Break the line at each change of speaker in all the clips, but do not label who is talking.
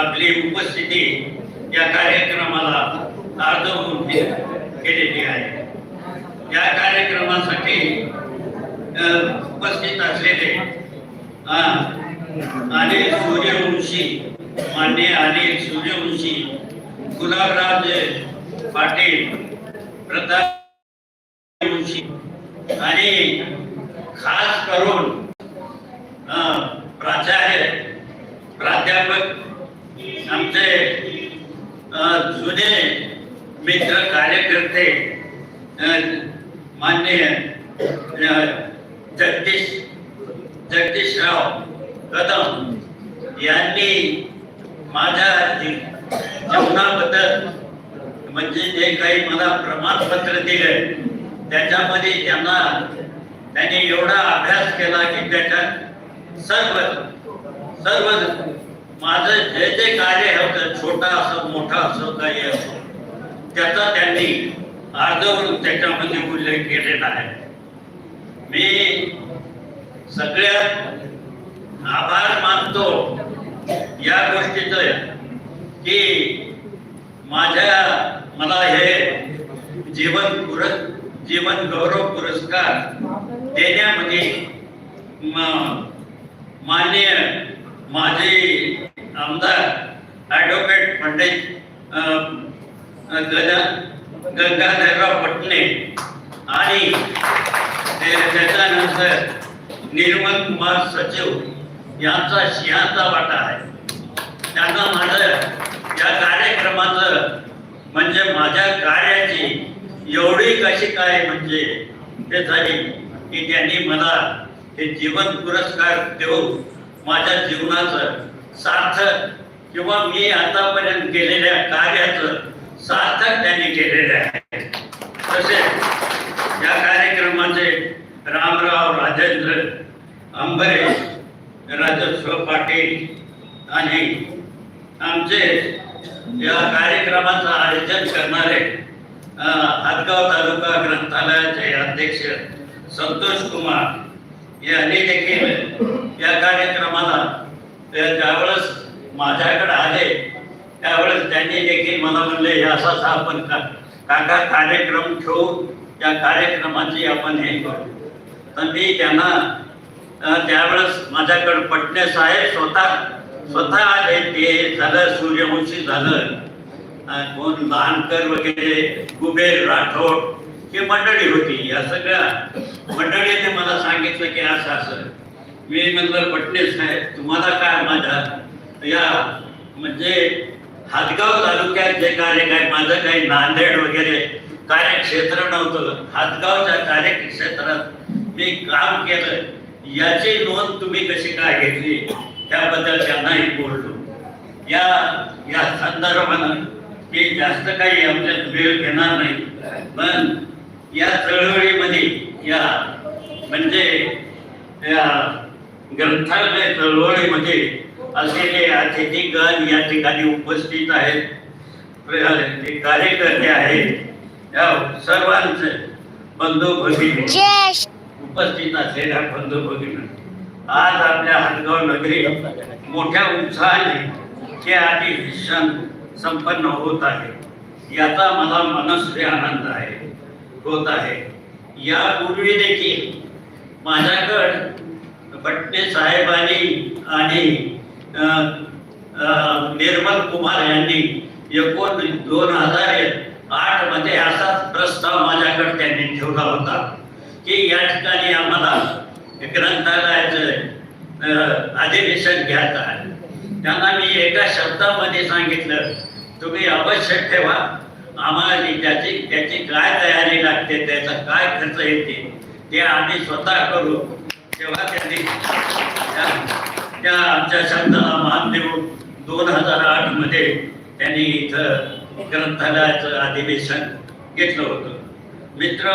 आपली उपस्थिती या कार्यक्रमाला अर्धवून केलेली आहे. या कार्यक्रमासाठी उपस्थित असलेले अ, अनिल सूर्यवंशी मान्य अनिल सूर्यवंशी गुलाबराज पाटील प्रताप आणि खास करून प्राचार्य प्राध्यापक आमचे जुने मित्र कार्यकर्ते माननीय जगदीश जगदीशराव कदम यांनी माझ्या जीवनाबद्दल म्हणजे जे काही मला प्रमाणपत्र दिले त्याच्यामध्ये त्यांना त्यांनी एवढा अभ्यास केला की त्याच्यात सर्व सर्व माझं जे जे कार्य होतं छोटा असो मोठा असो काही असो त्याचा त्यांनी अर्धवरून त्याच्यामध्ये उल्लेख केलेला आहे. मी सगळ्यात आभार मानतो या गोष्टीचं की माझ्या मला हे जीवन पुरस् जीवन गौरव पुरस्कार देण्यामध्ये मान्य माननीय आमदार ॲडव्होकेट पंडित गजा- गंगाधरराव पटणे आणि ते- त्याच्यानंतर निर्मल कुमार सचिव यांचा सिंहाचा वाटा आहे. त्यांना माझं या कार्यक्रमाचं म्हणजे माझ्या कार्याची एवढी कशी काय म्हणजे ते झाली की त्यांनी मला हे जीवन पुरस्कार देऊन माझ्या जीवनाचं सार्थक किंवा मी आतापर्यंत केलेल्या कार्याचं सार्थक त्यांनी केलेले आहे. तसेच या कार्यक्रमाचे रामराव राजेंद्र अंबरे राजस्व पाटील आणि आमचे या कार्यक्रमाचं आयोजन करणारे हातगाव तालुका ग्रंथालयाचे अध्यक्ष संतोष कुमार यांनी देखील या कार्यक्रमाला ज्यावेळेस माझ्याकडे आले त्यावेळेस त्यांनी देखील मला म्हणले हे असाच आपण का काका कार्यक्रम ठेवू? त्या कार्यक्रमाची आपण हे करू. तर मी त्यांना त्यावेळेस माझ्याकडे पटणे साहेब स्वतः स्वतः आले ते झालं सूर्यवंशी झालं. कोण लहानकर वगैरे कुबेर राठोड ही मंडळी होती. या सगळ्या मंडळीने मला सांगितलं की असं असं. मी म्हणलं पटणे साहेब तुम्हाला काय माझ्या या म्हणजे हातगाव तालुक्यात जे कार्य काय माझं काही नांदेड वगैरे कार्यक्षेत्र नव्हतं. हातगावच्या कार्यक्षेत्रात मी काम केलं. याची नोंद तुम्ही कशी काय घेतली? त्याबद्दल त्यांनाही बोललो. या या संदर्भानं मी जास्त काही आमच्यात वेळ घेणार नाही. पण या चळवळीमध्ये या म्हणजे या ग्रंथालय चळवळीमध्ये असलेले अतिथीगण या ठिकाणी उपस्थित आहेत. ते कार्यकर्ते आहेत. या सर्वांचे बंधू भगिनी उपस्थित असलेल्या बंधू भगिनी आज आपल्या हदगाव नगरी मोठ्या उत्साहाने हे अधिवेशन संपन्न होत आहे. याचा मला मनस्वी आनंद आहे. होत आहे. यापूर्वी देखील माझ्याकडं भट्टे साहेबांनी आणि निर्मल कुमार यांनी एकोण दोन हजार आठमध्ये असाच प्रस्ताव माझ्याकडे त्यांनी ठेवला होता की या ठिकाणी आम्हाला ग्रंथालयाचं अधिवेशन घ्यायचं आहे. त्यांना मी एका शब्दामध्ये सांगितलं तुम्ही अवश्य ठेवा आम्हाला त्याची त्याची काय तयारी लागते त्याचा काय खर्च येते ते आम्ही स्वतः करू. तेव्हा त्यांनी त्या- आमच्या शब्दाला मान देऊन दोन हजार आठमध्ये त्यांनी इथं ग्रंथालयाचं अधिवेशन घेतलं होतं. मित्र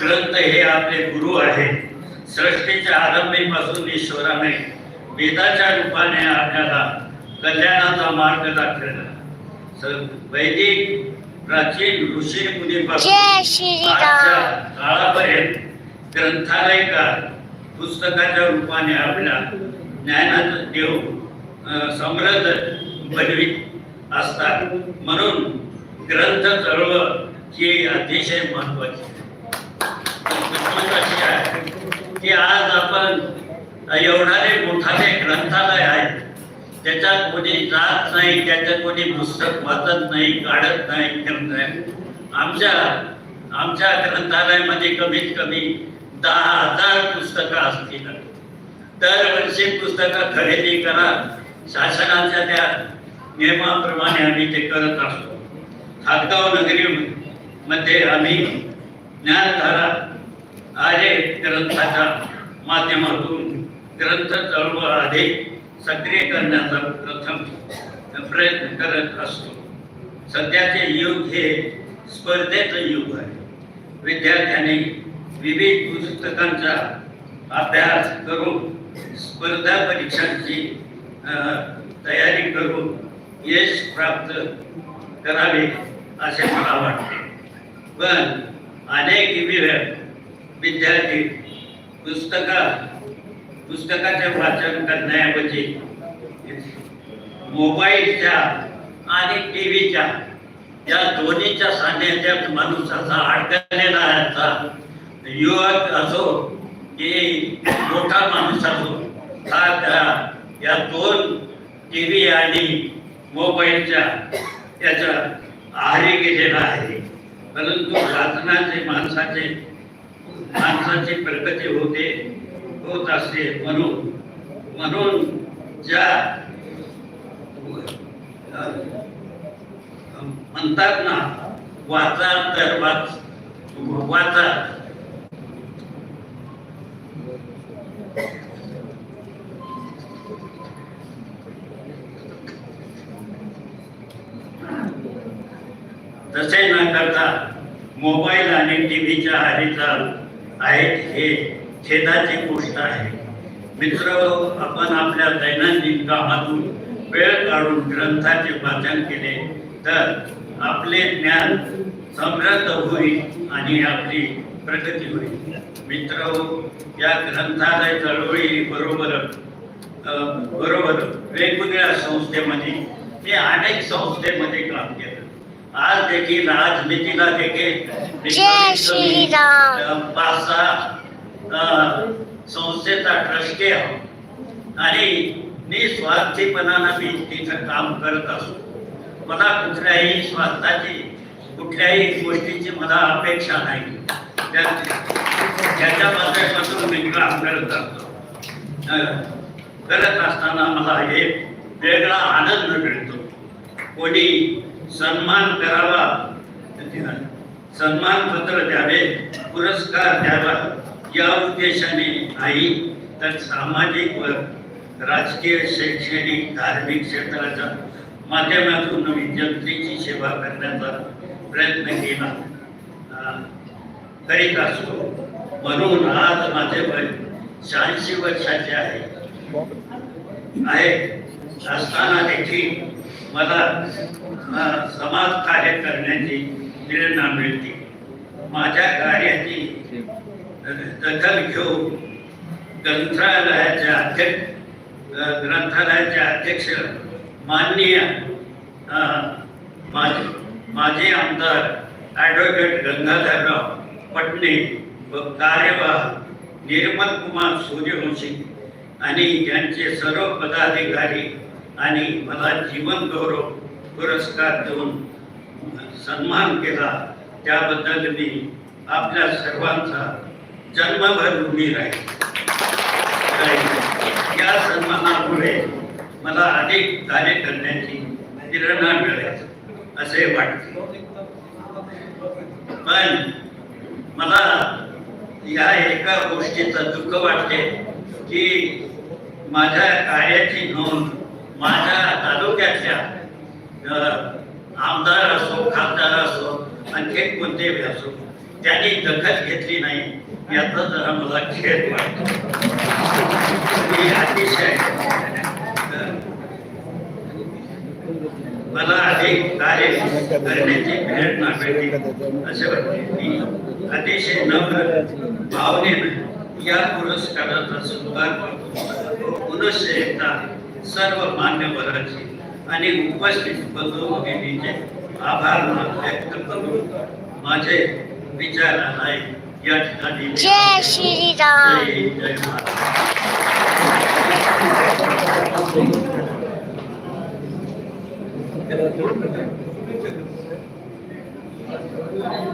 ग्रंथ हे आपले गुरु आहेत. सृष्टीच्या आरंभीपासून ईश्वराने वेदाच्या रूपाने आपल्याला कल्याणाचा मार्ग दाखवला. वैदिक प्राचीन ऋषी मुनीपासून काळापर्यंत ग्रंथालयकार पुस्तकाच्या रूपाने आपल्या ज्ञानाचं देव समृद्ध बनवीत असतात. म्हणून ग्रंथ चळवळ ही अतिशय महत्वाची आहे. की आज आपण एवढाने मोठाने ग्रंथालय आहे. त्याच्यात कोणी जात नाही त्याच्यात कोणी पुस्तक वाचत नाही काढत नाही करत नाही. आमच्या आमच्या ग्रंथालयामध्ये कमीत कमी दहा हजार पुस्तकं असतील. दरवर्षी पुस्तकं खरेदी करा. शासनाच्या त्या नियमाप्रमाणे आम्ही ते करत असतो. खातगाव नगरी मध्ये आम्ही ज्ञानधारा आर्य ग्रंथाच्या माध्यमातून ग्रंथ चळवळ अधिक सक्रिय करण्याचा प्रथम प्रयत्न करत असतो. सध्याचे युग हे स्पर्धेचं युग आहे. विद्यार्थ्यांनी विविध पुस्तकांचा अभ्यास करून स्पर्धा परीक्षांची तयारी करून यश प्राप्त करावे असे मला वाटते. पण अनेक वेळ विद्यार्थी पुस्तका पुस्तकाचे वाचन करण्याऐवजी मोबाईलच्या आणि टी व्हीच्या या दोन्हीच्या सान्निध्यात माणूस असा अडकलेला आहे युवक असो की मोठा माणूस असो हा त्या या दोन टी व्ही आणि मोबाईलच्या त्याच्या आहारी गेलेला आहे. परंतु वाचनाचे माणसाचे माणसाची प्रगती होते होत असते म्हणून म्हणून ज्या म्हणतात ना वाचा तर वाच वाचा तसे न करता मोबाईल आणि टीव्हीच्या हारीचा आहेत हे छेदाची गोष्ट आहे. मित्र आपण आपल्या दैनंदिन कामातून वेळ काढून ग्रंथाचे वाचन केले तर आपले ज्ञान समृद्ध होईल आणि आपली प्रगती होईल. मित्र या ग्रंथालय चळवळी बरोबर बरोबर वेगवेगळ्या संस्थेमध्ये ते अनेक संस्थेमध्ये काम केलं. आज देखील राजनीतीला देखील पाच सहा संस्थेचा ट्रस्टी आहो आणि निस्वार्थीपणानं मी तिथं काम करत असतो. मला कुठल्याही स्वार्थाची कुठल्याही गोष्टीची मला अपेक्षा नाही. त्या- माध्यमातून करत असतो करत असताना मला एक वेगळा आनंद मिळतो. कोणी सन्मान करावा सन्मान पत्र द्यावे पुरस्कार द्यावा या उद्देशाने नाही तर सामाजिक व राजकीय शैक्षणिक धार्मिक क्षेत्राच्या माध्यमातून मी जनतेची सेवा करण्याचा प्रयत्न केला. करीत असतो. म्हणून आज माझे वय शहाऐंशी वर्षाचे आहे. आहे. असताना देखील मला समाज कार्य करण्याची प्रेरणा मिळते. माझ्या कार्याची दखल घेऊन ग्रंथालयाचे अध्यक्ष ग्रंथालयाचे अध्यक्ष माननीय माझे माजी आमदार ॲडव्होकेट गंगाधरराव पटणे व कार्यवाह निर्मल कुमार सूर्यवंशी आणि यांचे सर्व पदाधिकारी आणि मला जीवन गौरव पुरस्कार देऊन सन्मान केला त्याबद्दल मी आपल्या सर्वांचा जन्मभर ऋणी राहील राहील. या सन्मानामुळे मला अधिक कार्य करण्याची प्रेरणा मिळेल असे वाटते पण मला या एका गोष्टीचं दुःख वाटते की माझ्या कार्याची नोंद माझ्या तालुक्यातल्या आमदार असो खासदार असो आणखी कोणतेही असो त्यांनी दखल घेतली नाही याचा जरा मला खेद वाटतो. मी अतिशय मला अधिक कार्य करण्याची प्रेरणा भेटली असे वाटते. मी अतिशय नम्र भावनेने या पुरस्काराचा स्वीकार करतो. मनुष्य एकता सर्व आणि उपस्थित बंधू आभार व्यक्त करून माझे विचार आहे या ठिकाणी. जय जय महाराज